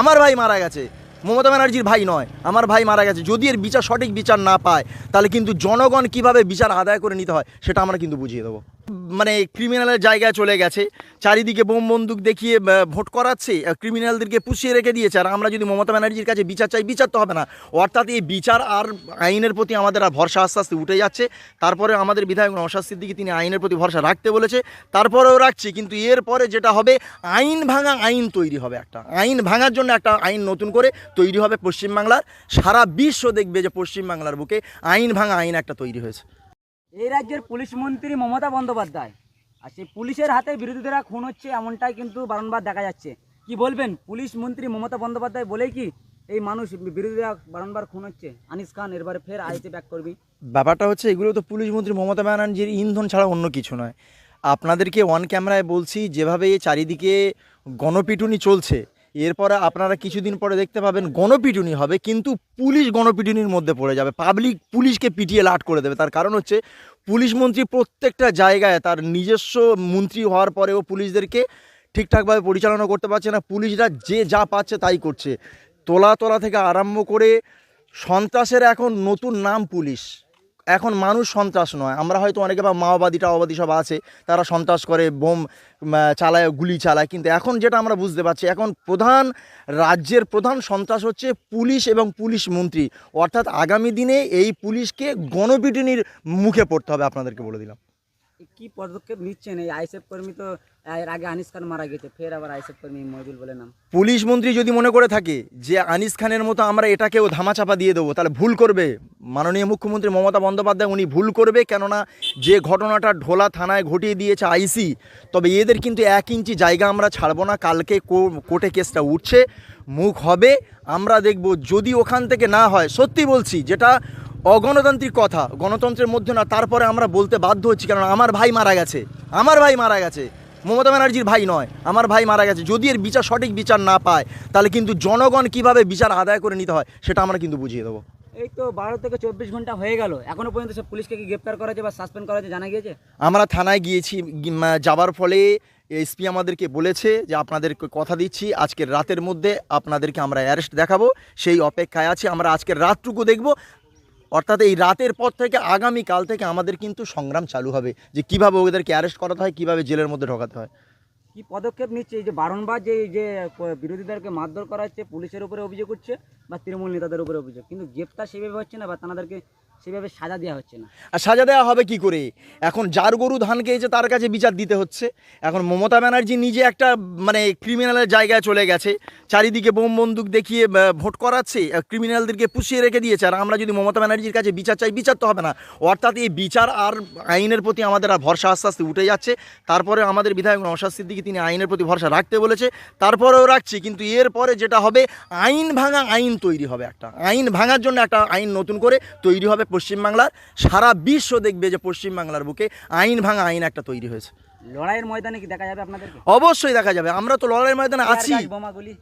আমার ভাই মারা গেছে। মমতা ব্যানার্জির ভাই নয়, আমার ভাই মারা গেছে। যদি এর বিচার সঠিক বিচার না পায়, তাহলে কিন্তু জনগণ কীভাবে বিচার আদায় করে নিতে হয়, সেটা আমরা কিন্তু বুঝিয়ে দেবো। মানে ক্রিমিনালের জায়গায় চলে গেছে। চারিদিকে বোম বন্দুক দেখিয়ে ভোট করাচ্ছে ক্রিমিনালদেরকে পুষিয়ে রেখে দিয়েছে। আর আমরা যদি মমতা ব্যানার্জির কাছে বিচার চাই, বিচার তো হবে না। অর্থাৎ এই বিচার আর আইনের প্রতি আমাদের আর ভরসা আস্তে আস্তে উঠে যাচ্ছে। তারপরে আমাদের বিধায়ক নশাস্তির দিকে তিনি আইনের প্রতি ভরসা রাখতে বলেছে। তারপরেও রাখছি, কিন্তু এরপরে যেটা হবে, আইন ভাঙা আইন তৈরি হবে একটা। আইন ভাঙার জন্য একটা আইন নতুন করে তৈরি হবে পশ্চিমবাংলার। সারা বিশ্ব দেখবে যে পশ্চিমবাংলার বুকে আইন ভাঙা আইন একটা তৈরি হয়েছে। এই রাজ্যের পুলিশ মন্ত্রী মমতা বন্দ্যোপাধ্যায়। আর সেই পুলিশের হাতে বিরোধীরা খুন হচ্ছে এমনটাই কিন্তু বারংবার দেখা যাচ্ছে। কি বলবেন? পুলিশ মন্ত্রী মমতা বন্দ্যোপাধ্যায় বলেই কি এই মানুষ বিরোধীরা বারংবার খুন হচ্ছে? আনিস খান এরবারে ফের আইসে ব্যাক করবি। ব্যাপারটা হচ্ছে এগুলো তো পুলিশ মন্ত্রী মমতা ব্যানার্জির ইন্ধন ছাড়া অন্য কিছু নয়। আপনাদেরকে ওয়ান ক্যামেরায় বলছি, যেভাবে চারিদিকে গণপিটুনি চলছে এরপরে আপনারা কিছুদিন পরে দেখতে পাবেন গণপিটুনি হবে, কিন্তু পুলিশ গণপিটুনির মধ্যে পড়ে যাবে। পাবলিক পুলিশকে পিটিয়ে লাট করে দেবে। তার কারণ হচ্ছে, পুলিশ মন্ত্রী প্রত্যেকটা জায়গায় তার নিজস্ব মন্ত্রী হওয়ার পরেও পুলিশদেরকে ঠিকঠাকভাবে পরিচালনা করতে পারছে না। পুলিশরা যে যা পাচ্ছে তাই করছে। তোলা তোলা থেকে আরম্ভ করে সন্ত্রাসের এখন নতুন নাম পুলিশ। এখন মানুষ সন্ত্রাস নয়। আমরা হয়তো অনেকে বা মাওবাদী, টাওবাদী সব আছে, তারা সন্ত্রাস করে, বোম চালায়, গুলি চালায়। কিন্তু এখন যেটা আমরা বুঝতে পারছি, এখন প্রধান রাজ্যের প্রধান সন্ত্রাস হচ্ছে পুলিশ এবং পুলিশ মন্ত্রী। অর্থাৎ আগামী দিনে এই পুলিশকে গণপিটুনির মুখে পড়তে হবে, আপনাদেরকে বলে দিলাম। কি পদক্ষেপ নিচ্ছেন? এই আইসএফ কর্মী তো, এর আগে আনিস খান মারা গেছে, ফের আবার আইসএফ কর্মী মহিদুল বলে নাম। পুলিশ মন্ত্রী যদি মনে করে থাকে যে আনিস খানের মতো আমরা এটাকেও ধামাচাপা দিয়ে দেবো, তাহলে ভুল করবে। মাননীয় মুখ্যমন্ত্রী মমতা বন্দ্যোপাধ্যায়, উনি ভুল করবে, কেননা যে ঘটনাটা ঢোলা থানায় ঘটিয়ে দিয়েছে আইসি, তবে এদের কিন্তু এক ইঞ্চি জায়গা আমরা ছাড়বো না, কালকে কোর্টে কেসটা উঠছে, মুখ হবে, আমরা দেখব। যদি ওখান থেকে না হয়, সত্যি বলছি, যেটা অগণতান্ত্রিক কথা। গণতন্ত্রের মধ্যে না তারপরে আমরা বলতে বাধ্য হচ্ছি কারণ আমার ভাই মারা গেছে। আমার ভাই মারা গেছে। মমতা ব্যানার্জির ভাই নয় আমার ভাই মারা গেছে। যদি এর বিচার সঠিক বিচার না পায় তাহলে কিন্তু জনগণ কীভাবে বিচার আদায় করে নিতে হয় সেটা আমরা কিন্তু বুঝিয়ে দেবো। এই তো বারো থেকে চব্বিশ ঘণ্টা হয়ে গেল। এখনও পর্যন্ত সব পুলিশকে কি গ্রেপ্তার করা হয়েছে বা সাসপেন্ড করা হয়েছে জানা গিয়েছে? আমরা থানায় গিয়েছি যাবার ফলে এসপি আমাদেরকে বলেছে যে আপনাদেরকে কথা দিচ্ছি আজকের রাতের মধ্যে আপনাদেরকে আমরা অ্যারেস্ট দেখাবো। সেই অপেক্ষায় আছি আমরা আজকের রাতটুকু দেখব। অর্থাৎ এই রাতের পর থেকে আগামী কাল থেকে আমাদের কিন্তু সংগ্রাম চালু হবে যে কীভাবে ওদেরকে অ্যারেস্ট করাতে হয়, কীভাবে জেলের মধ্যে ঢোকাতে হয়। কি পদক্ষেপ নিচ্ছে? এই যে বারংবার যে যে বিরোধীদেরকে মারধর করা হচ্ছে, পুলিশের উপরে অভিযোগ করছে বা তৃণমূল নেতাদের উপরে অভিযোগ। কিন্তু গ্রেপ্তার সেভাবে হচ্ছে না বা তাদেরকে সেভাবে সাজা দেওয়া হচ্ছে না। আর সাজা দেওয়া হবে কি করে? এখন যার গরু ধান খেয়েছে তার কাছে বিচার দিতে হচ্ছে, এখন মমতা ব্যানার্জি নিজে একটা মানে ক্রিমিনালের জায়গায় চলে গেছে, চারিদিকে বোম বন্দুক দেখিয়ে ভোট করাচ্ছে ক্রিমিনালদেরকে পুষিয়ে রেখে দিয়েছে, আর আমরা যদি মমতা ব্যানার্জির কাছে বিচার চাই, বিচার তো হবে না। অর্থাৎ এই বিচার আর আইনের প্রতি আমাদের আর ভরসা আস্তে আস্তে উঠে যাচ্ছে। তারপরে আমাদের বিধায়ক নশাস্তির দিকে তিনি আইনের প্রতি ভরসা রাখতে বলেছে, তারপরেও রাখছি, কিন্তু এরপরে যেটা হবে, আইন ভাঙা আইন তৈরি হবে একটা। আইন ভাঙার জন্য একটা আইন নতুন করে তৈরি হবে। পশ্চিমবাংলার সারা বিশ্ব দেখবে যে পশ্চিমবাংলার বুকে আইন ভাঙা আইন একটা তৈরি হয়েছে। লড়াইয়ের ময়দানে কি দেখা যাবে আপনাদেরকে অবশ্যই দেখা যাবে। আমরা তো লড়াইয়ের ময়দানে আছি। বোমাগুলি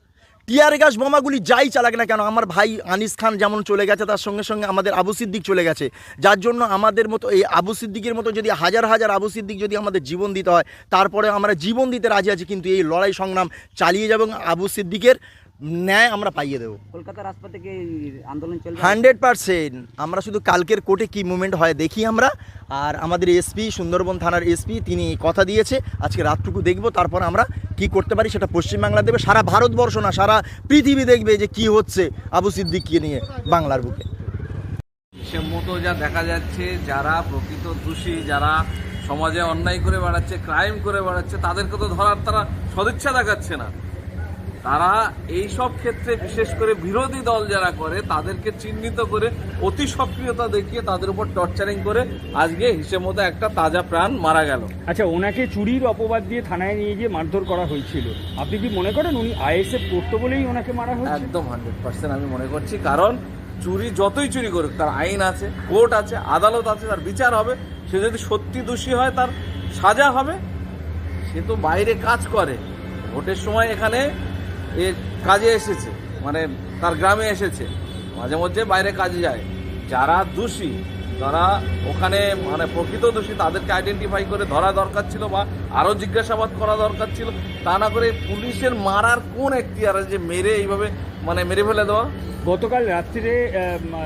টিয়ার গ্যাস বোমাগুলি যাই চালাক না কেন আমার ভাই আনিস খান যেমন চলে গেছে তার সঙ্গে সঙ্গে আমাদের আবু সিদ্দিক চলে গেছে। যার জন্য আমাদের মতো এই আবু সিদ্দিকের মতো যদি হাজার হাজার আবু সিদ্দিক যদি আমাদের জীবন দিতে হয় তারপরে আমরা জীবন দিতে রাজি আছি কিন্তু এই লড়াই সংগ্রাম চালিয়ে যাব এবং আবু সিদ্দিকের ন্যায় আমরা পাইয়ে দেবো। কলকাতার রাজপথে কি আন্দোলন চলবে? Hundred percent. আমরা শুধু কালকের কোর্টে কি মুভমেন্ট হয় দেখি আমরা। আর আমাদের এসপি সুন্দরবন থানার এসপি তিনি কথা দিয়েছে। আজকে রাতটুকু দেখব তারপর আমরা কি করতে পারি সেটা পশ্চিমবাংলা দেবে। সারা ভারতবর্ষ না সারা পৃথিবী দেখবে যে কি হচ্ছে আবু সিদ্দিককে নিয়ে বাংলার বুকে। সে মতো যা দেখা যাচ্ছে যারা প্রকৃত দোষী যারা সমাজে অন্যায় করে বেড়াচ্ছে ক্রাইম করে বেড়াচ্ছে তাদেরকে তো ধরার তারা সদিচ্ছা দেখাচ্ছে না। তারা এই সব ক্ষেত্রে বিশেষ করে বিরোধী দল যারা করে তাদেরকে চিহ্নিত করে অতি সক্রিয়তা দেখিয়ে তাদের উপর টর্চারিং করে আজকে হিসেব মতো একটা তাজা প্রাণ মারা গেল। আচ্ছা ওনাকে চুরির অপবাদ দিয়ে থানায় নিয়ে গিয়ে মারধর করা হয়েছিল। আপনি কি মনে করেন উনি আইএসএফ করতো বলেই ওনাকে মারা হয়েছে? একদম হান্ড্রেড পার্সেন্ট আমি মনে করছি কারণ চুরি যতই চুরি করুক তার আইন আছে কোর্ট আছে আদালত আছে তার বিচার হবে। সে যদি সত্যি দোষী হয় তার সাজা হবে। সে তো বাইরে কাজ করে। ভোটের সময় এখানে এ কাজে এসেছে মানে তার গ্রামে এসেছে। মাঝে মধ্যে বাইরে কাজে যায়। যারা দোষী, তারা ওখানে মানে প্রকৃত দোষী, তাদেরকে আইডেন্টিফাই করে ধরা দরকার ছিল বা আরও জিজ্ঞাসাবাদ করা দরকার ছিল। তা না করে পুলিশের মারার কোন এখতিয়ার আছে যে মেরে এইভাবে মানে মেরে ফেলে দেওয়া? গতকাল রাত্রিরে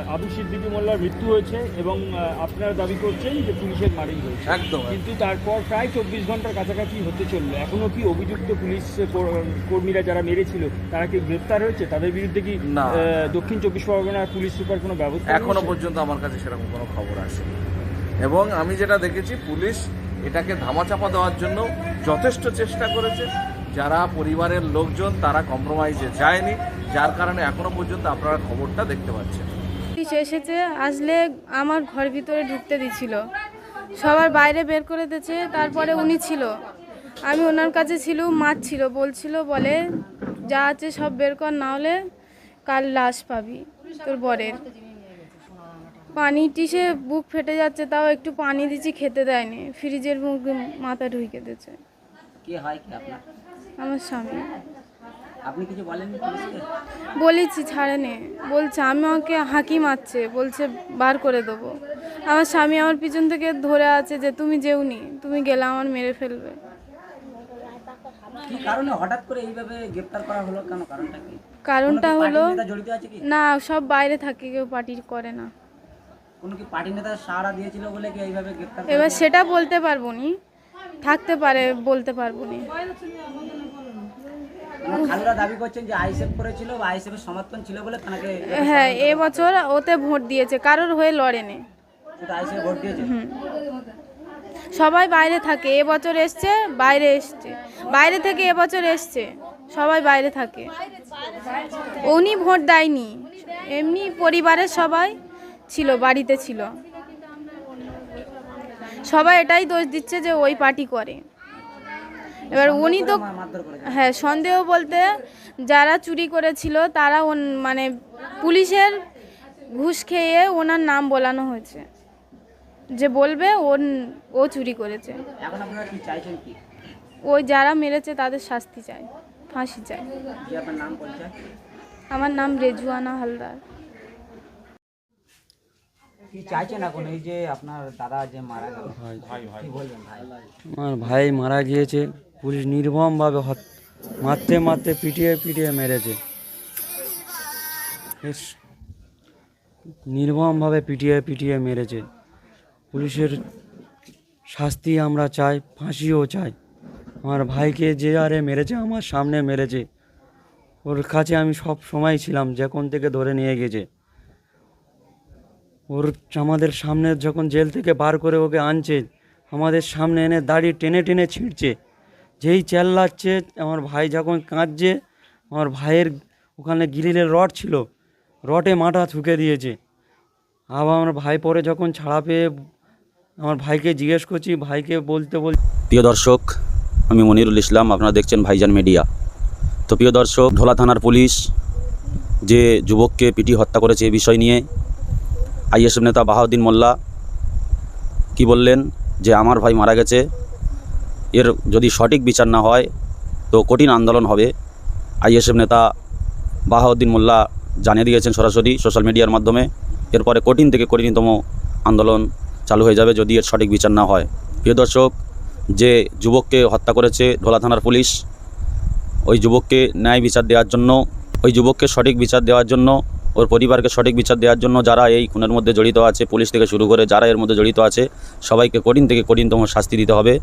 আবু সিদ্দিকী মোল্লার মৃত্যু হয়েছে এবং আপনারা দাবি করছেন যে পুলিশের মারেই হয়েছে। একদম কিন্তু তারপর প্রায় চব্বিশ ঘণ্টার কাছাকাছি হতে চলল। এখনও কি অভিযুক্ত পুলিশ কর- কর্মীরা যারা মেরেছিল তারা কি গ্রেপ্তার হয়েছে? তাদের বিরুদ্ধে কি না। দক্ষিণ চব্বিশ পরগনার পুলিশ সুপার কোনো ব্যবস্থা এখনও পর্যন্ত আমার কাছে সেরকম কোনো খবর আসেনি। এবং আমি যেটা দেখেছি পুলিশ এটাকে ধামাচাপা দেওয়ার জন্য যথেষ্ট চেষ্টা করেছে। যারা পরিবারের লোকজন তারা কম্প্রোমাইজে যায়নি। যার কারণে এখনও পর্যন্ত আপনারা খবরটা দেখতে পাচ্ছেন। পুলিশ এসেছে আসলে আমার ঘর ভিতরে ঢুকতে দিছিল। সবার বাইরে বের করে দিয়েছে তারপরে উনি ছিল। আমি ওনার কাছে ছিল মাছ ছিল বলছিল বলে যা আছে সব বের কর না হলে কাল লাশ পাবি তোর বরের। পানি টিসে বুক ফেটে যাচ্ছে তাও একটু পানি দিচ্ছি খেতে দেয়নি। ফ্রিজের মুখ মাথা ঢুকে দিয়েছে। কে হয় কি আপনার? আমার স্বামী। আপনি কিছু পুলিশকে? বলেছি ছাড়েনি বলছে আমি আমাকে হাঁকি মারছে। বলছে বার করে দেবো। আমার স্বামী আমার পিছন থেকে ধরে আছে যে তুমি যেওনি তুমি গেলে আমার মেরে ফেলবে। কারণটা হলো না সব বাইরে থাকে কেউ পার্টি করে না। এবার সেটা বলতে পারব নি। থাকতে পারে বলতে পারব নি। খালুরা দাবি করছেন যে আইসেফ করেছিল বা আইসেফের সমর্থন ছিল বলে তাকে হ্যাঁ এবছর ওতে ভোট দিয়েছে কারোর হয়ে লড়েনি। ভোট দিয়েছে? সবাই বাইরে থাকে এবছর এসছে বাইরে এসছে। বাইরে থেকে এবছর এসছে সবাই বাইরে থাকে। উনি ভোট দেয়নি এমনি পরিবারের সবাই ছিল বাড়িতে ছিল। সবাই এটাই দোষ দিচ্ছে যে ওই পার্টি করে। এবার উনি তো হ্যাঁ সন্দেহ বলতে যারা চুরি করেছিল তারা মানে পুলিশের ঘুষ খেয়ে ওনার নাম বলানো হয়েছে। যে বলবে ওন ও চুরি করেছে। এখন আপনারা কি চাইছেন কি? ওই যারা মেরেছে তাদের শাস্তি চাই ফাঁসি চাই। আমার নাম রেজুয়ানা হালদার। কি চাইছেন এখন? এই যে আপনার দাদা যে মারা গেল কি বলবেন ভাই? আমার ভাই মারা গিয়েছে। পুলিশ নির্মমভাবে হত- মারতে মারতে পিটিয়ে পিটিয়ে মেরেছে। নির্মমভাবে পিটিয়ে পিটিয়ে মেরেছে। পুলিশের শাস্তি আমরা চাই, ফাঁসিও চাই। আমার ভাইকে যে আরে মেরেছে, আমার সামনে মেরেছে। ওর কাছে আমি সব সময় ছিলাম, যখন থেকে ধরে নিয়ে গেছে। ওর আমাদের সামনে যখন জেল থেকে বার করে ওকে আনছে, আমাদের সামনে এনে দাড়ি টেনে টেনে ছিঁড়ছে। যেই চেল্লাচ্ছে, আমার ভাই যখন কাঁদছে, আমার ভাইয়ের ওখানে গ্রিলের রড ছিল রটে মাথা ঠুকে দিয়েছে। আবার আমার ভাই পরে যখন ছাড়া পেয়ে আমার ভাইকে জিজ্ঞেস করছি, ভাইকে বলতে বল, প্রিয় দর্শক, আমি মনিরুল ইসলাম, আপনারা দেখছেন ভাইজান মিডিয়া। তো প্রিয় দর্শক ধোলা থানার পুলিশ যে যুবককে পিটি হত্যা করেছে এই বিষয় নিয়ে, আইএসএফ নেতা বাহাউদ্দিন মোল্লা কি বললেন যে, আমার ভাই মারা গেছে এর যদি সঠিক বিচার না হয়, তো কঠিন আন্দোলন হবে। আইএসএফ নেতা বাহাউদ্দিন মোল্লা জানিয়ে দিয়েছেন সরাসরি সোশ্যাল মিডিয়ার মাধ্যমে, এরপরে কঠিন থেকে কঠিনতম আন্দোলন চালু হয়ে যাবে যদি এর সঠিক বিচার না হয়। প্রিয় দর্শক, যে যুবককে হত্যা করেছে ঢোলা থানার পুলিশ, ওই যুবককে ন্যায় বিচার দেওয়ার জন্য, ওই যুবককে সঠিক বিচার দেওয়ার জন্য, ওর পরিবারকে সঠিক বিচার দেওয়ার জন্য যারা এই খুনের মধ্যে জড়িত আছে, পুলিশ থেকে শুরু করে যারা এর মধ্যে জড়িত আছে, সবাইকে কঠিন থেকে কঠিনতম শাস্তি দিতে হবে।